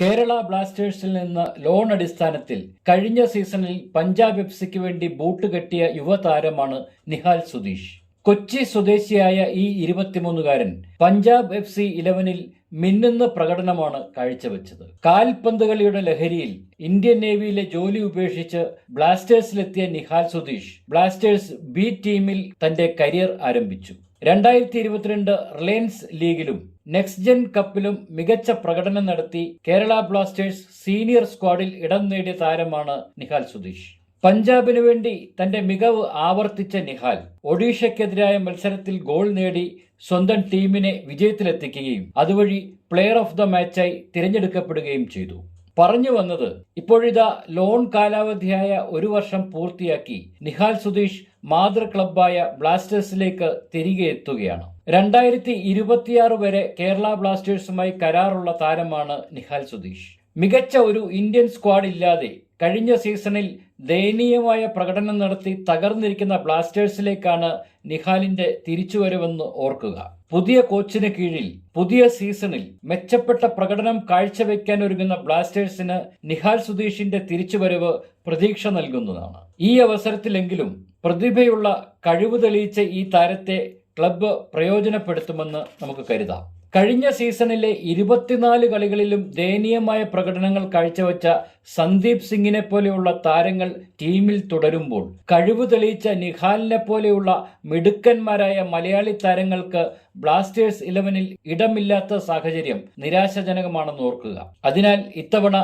കേരള ബ്ലാസ്റ്റേഴ്സിൽ നിന്ന് ലോൺ അടിസ്ഥാനത്തിൽ കഴിഞ്ഞ സീസണിൽ പഞ്ചാബ് എഫ്സിക്ക് വേണ്ടി ബൂട്ട് കെട്ടിയ യുവതാരമാണ് നിഹാൽ സുധീഷ്. കൊച്ചി സ്വദേശിയായ ഈ ഇരുപത്തിമൂന്നുകാരൻ പഞ്ചാബ് എഫ് സി ഇലവനിൽ മിന്നുന്ന പ്രകടനമാണ് കാഴ്ചവെച്ചത്. കാൽപന്ത് കളിയുടെ ലഹരിയിൽ ഇന്ത്യൻ നേവിയിലെ ജോലി ഉപേക്ഷിച്ച് ബ്ലാസ്റ്റേഴ്സിലെത്തിയ നിഹാൽ സുധീഷ് ബ്ലാസ്റ്റേഴ്സ് ബി ടീമിൽ തന്റെ കരിയർ ആരംഭിച്ചു. രണ്ടായിരത്തി ഇരുപത്തിരണ്ട് റിലയൻസ് ലീഗിലും നെക്സ്റ്റ് ജെൻ കപ്പിലും മികച്ച പ്രകടനം നടത്തി കേരള ബ്ലാസ്റ്റേഴ്സ് സീനിയർ സ്ക്വാഡിൽ ഇടം നേടിയ താരമാണ് നിഹാൽ സുധീഷ്. പഞ്ചാബിനു വേണ്ടി തന്റെ മികവ് ആവർത്തിച്ച നിഹാൽ ഒഡീഷയ്ക്കെതിരായ മത്സരത്തിൽ ഗോൾ നേടി സ്വന്തം ടീമിനെ വിജയത്തിലെത്തിക്കുകയും അതുവഴി പ്ലെയർ ഓഫ് ദ മാച്ചായി തിരഞ്ഞെടുക്കപ്പെടുകയും ചെയ്തു. പറഞ്ഞു വന്നത്. ഇപ്പോഴിതാ ലോൺ കാലാവധിയായ ഒരു വർഷം പൂർത്തിയാക്കി നിഹാൽ സുധീഷ് മാതൃ ക്ലബായ ബ്ലാസ്റ്റേഴ്സിലേക്ക് തിരികെ എത്തുകയാണ്. രണ്ടായിരത്തി ഇരുപത്തിയാറ് വരെ കേരള ബ്ലാസ്റ്റേഴ്സുമായി കരാറുള്ള താരമാണ് നിഹാൽ സുധീഷ്. മികച്ച ഒരു ഇന്ത്യൻ സ്ക്വാഡ് ഇല്ലാതെ കഴിഞ്ഞ സീസണിൽ ദയനീയമായ പ്രകടനം നടത്തി തകർന്നിരിക്കുന്ന ബ്ലാസ്റ്റേഴ്സിലേക്കാണ് നിഹാലിന്റെ തിരിച്ചുവരവെന്ന് ഓർക്കുക. പുതിയ കോച്ചിന് കീഴിൽ പുതിയ സീസണിൽ മെച്ചപ്പെട്ട പ്രകടനം കാഴ്ചവെക്കാൻ ഒരുങ്ങുന്ന ബ്ലാസ്റ്റേഴ്സിന് നിഹാൽ സുധീഷിന്റെ തിരിച്ചുവരവ് പ്രതീക്ഷ നൽകുന്നതാണ്. ഈ അവസരത്തിലെങ്കിലും പ്രതിഭയുള്ള കഴിവ് തെളിയിച്ച ഈ താരത്തെ ക്ലബ്ബ് പ്രയോജനപ്പെടുത്തുമെന്ന് നമുക്ക് കരുതാം. കഴിഞ്ഞ സീസണിലെ ഇരുപത്തിനാല് കളികളിലും ദയനീയമായ പ്രകടനങ്ങൾ കാഴ്ചവെച്ച സന്ദീപ് സിംഗിനെ പോലെയുള്ള താരങ്ങൾ ടീമിൽ തുടരുമ്പോൾ കഴിവ് തെളിയിച്ച നിഹാലിനെ പോലെയുള്ള മിടുക്കന്മാരായ മലയാളി താരങ്ങൾക്ക് ബ്ലാസ്റ്റേഴ്സ് ഇലവനിൽ ഇടമില്ലാത്ത സാഹചര്യം നിരാശാജനകമാണെന്ന് ഓർക്കുക. അതിനാൽ ഇത്തവണ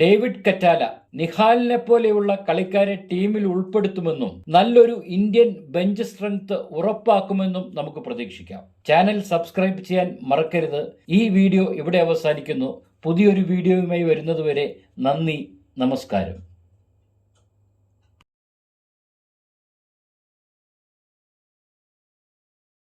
ഡേവിഡ് കറ്റാല നിഹാലിനെ പോലെയുള്ള കളിക്കാരെ ടീമിൽ ഉൾപ്പെടുത്തുമെന്നും നല്ലൊരു ഇന്ത്യൻ ബെഞ്ച് സ്ട്രെങ്ത് ഉറപ്പാക്കുമെന്നും നമുക്ക് പ്രതീക്ഷിക്കാം. ചാനൽ സബ്സ്ക്രൈബ് ചെയ്യാൻ മറക്കരുത്. ഈ വീഡിയോ ഇവിടെ അവസാനിക്കുന്നു. പുതിയൊരു വീഡിയോയുമായി വരുന്നതുവരെ നന്ദി നമസ്കാരം.